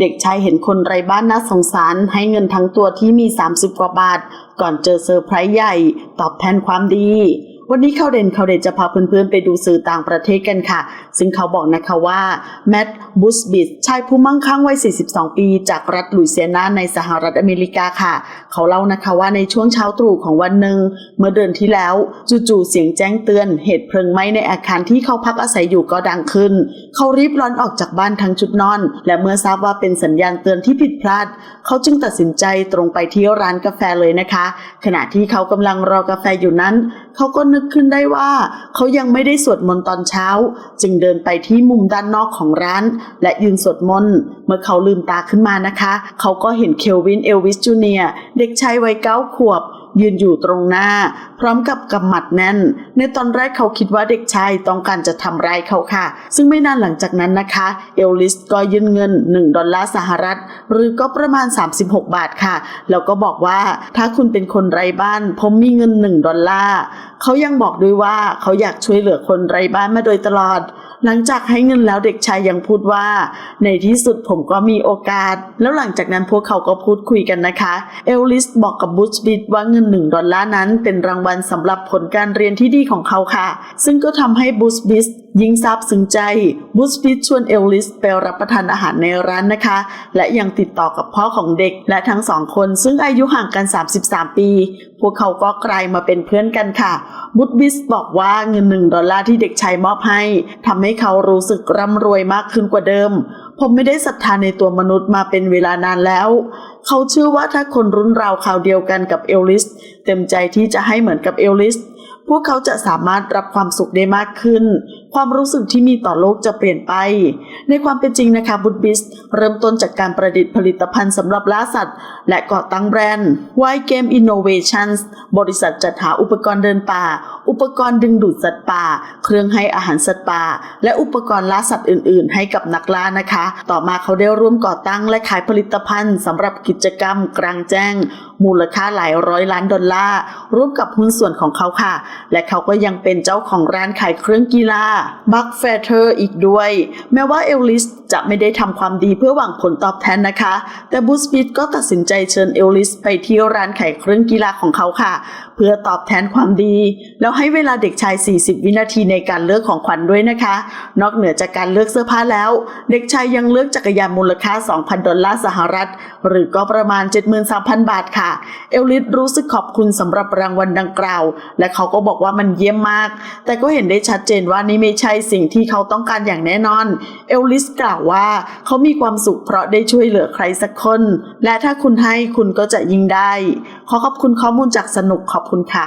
เด็กชายเห็นคนไร้บ้านน่าสงสารให้เงินทั้งตัวที่มี 30 กว่าบาท ก่อนเจอเซอร์ไพรส์ใหญ่ ตอบแทนความดี วันนี้เขาเด่นเขาเด่นจะพาเพื่อนๆ ไปดูสื่อต่างประเทศกันค่ะ ซึ่งเขาบอกนะคะว่าแมตต์บูสบิสชายผู้มั่งคั่งวัย 42 ปี จากรัฐลุยเซียนาในสหรัฐอเมริกาค่ะ เขาเล่านะคะว่าในช่วงเช้าตรู่ของวันหนึ่งเมื่อเดือนที่แล้วจู่ๆเสียงแจ้งเตือน เหตุเพลิงไหม้ในอาคารที่เขาพักอาศัยอยู่ก็ดังขึ้นเขารีบร้อนออกจากบ้านทั้งชุดนอน และเมื่อทราบว่าเป็นสัญญาณเตือนที่ผิดพลาด เขาจึงตัดสินใจตรงไปที่ร้านกาแฟเลยนะคะ ขณะที่เขากำลังรอกาแฟอยู่นั้น เขาก็นึกขึ้นได้ว่า เขายังไม่ได้สวดมนต์ตอนเช้า จึงเดินไปที่มุมด้านนอกของร้าน และยืนสวดมนต์เมื่อเขาลืมตาขึ้นมานะคะ เขาก็เห็นเคลวินเอลวิสจูเนียเด็กชายวัยเก้าขวบ ยืนอยู่ตรงหน้า พร้อมกับกำหมัดแน่น ในตอนแรกเขาคิดว่าเด็กชายต้องการจะทำร้ายเขาค่ะ ซึ่งไม่นานหลังจากนั้นนะคะ เอลลิสก็ยื่นเงิน 1 ดอลลาร์สหรัฐ หรือก็ประมาณ 36 บาทค่ะ แล้วก็บอกว่าถ้าคุณเป็นคนไร้บ้าน ผมมีเงิน 1 ดอลลาร์ เขายังบอกด้วยว่าเขาอยากช่วยเหลือคนไร้บ้านมาโดยตลอด หลังจากให้เงินแล้วเด็กชายยังพูดว่า ในที่สุดผมก็มีโอกาส แล้วหลังจากนั้นพวกเขาก็พูดคุยกันนะคะ เอลลิสบอกกับบูชบิดว่าเงินหนึ่งดอลลาร์นั้นเป็นรางวัลสำหรับผลการเรียนที่ดีของเขาค่ะ ซึ่งก็ทำให้บูชบิสยิ่งซาบซึ้งใจบูชบิดชวนเอลลิสไปรับประทานอาหารในร้านนะคะ และยังติดต่อกับพ่อของเด็กและทั้งสองคนซึ่งอายุห่างกัน 33 ปี พวกเขาก็กลายมาเป็นเพื่อนกันค่ะบุตบิสบอกว่าเงินหนึ่งดอลลาร์ที่เด็กชายมอบให้ทำให้เขารู้สึกร่ำรวยมากขึ้นกว่าเดิม ผมไม่ได้ศรัทธาในตัวมนุษย์มาเป็นเวลานานแล้ว เขาเชื่อว่าถ้าคนรุ่นราวคราวเดียวกันกับเอลลิสเต็มใจที่จะให้เหมือนกับเอลลิสพวกเขาจะสามารถรับความสุขได้มากขึ้นความรู้สึกที่มีต่อโลกจะเปลี่ยนไป ในความเป็นจริงนะคะบุตบิสเริ่มต้นจากการประดิษฐ์ผลิตภัณฑ์สำหรับล่าสัตว์ และก่อตั้งแบรนด์ Wild Game Innovations บริษัทจัดหาอุปกรณ์เดินป่า อุปกรณ์ดึงดูดสัตว์ป่า เครื่องให้อาหารสัตว์ป่า และอุปกรณ์ล่าสัตว์อื่น ๆ ให้กับนักล่านะคะ ต่อมาเขาได้ร่วมก่อตั้งและขายผลิตภัณฑ์สำหรับกิจกรรมกลางแจ้ง มูลค่าหลายร้อยล้านดอลลาร์ร่วมกับหุ้นส่วนของเขาค่ะ และเขาก็ยังเป็นเจ้าของร้านขายเครื่องกีฬาบัคเฟเธอร์อีกด้วย แม้ว่าเอลลิสจะไม่ได้ทำความดีเพื่อหวังผลตอบแทนนะคะ แต่บูสปิดก็ตัดสินใจเชิญเอลลิสไปที่ร้านขายเครื่องกีฬาของเขาค่ะ พื่อตอบแทนความดี แล้วให้เวลาเด็กชาย 40 วินาทีในการเลือกของขวัญด้วยนะคะ นอกเหนือจากการเลือกเสื้อผ้าแล้ว เด็กชายยังเลือกจักรยานมูลค่า 2,000 ดอลลาร์สหรัฐ หรือก็ประมาณ 73,000 บาทค่ะ เอลลิสรู้สึกขอบคุณสำหรับรางวัลดังกล่าว และเขาก็บอกว่ามันเยี่ยมมาก แต่ก็เห็นได้ชัดเจนว่านี่ไม่ใช่สิ่งที่เขาต้องการอย่างแน่นอน เอลลิสกล่าวว่าเขามีความสุขเพราะได้ช่วยเหลือใครสักคน และถ้าคุณให้คุณก็จะยิ่งได้ ขอขอบคุณข้อมูลจากสนุกขอบคุณค่ะ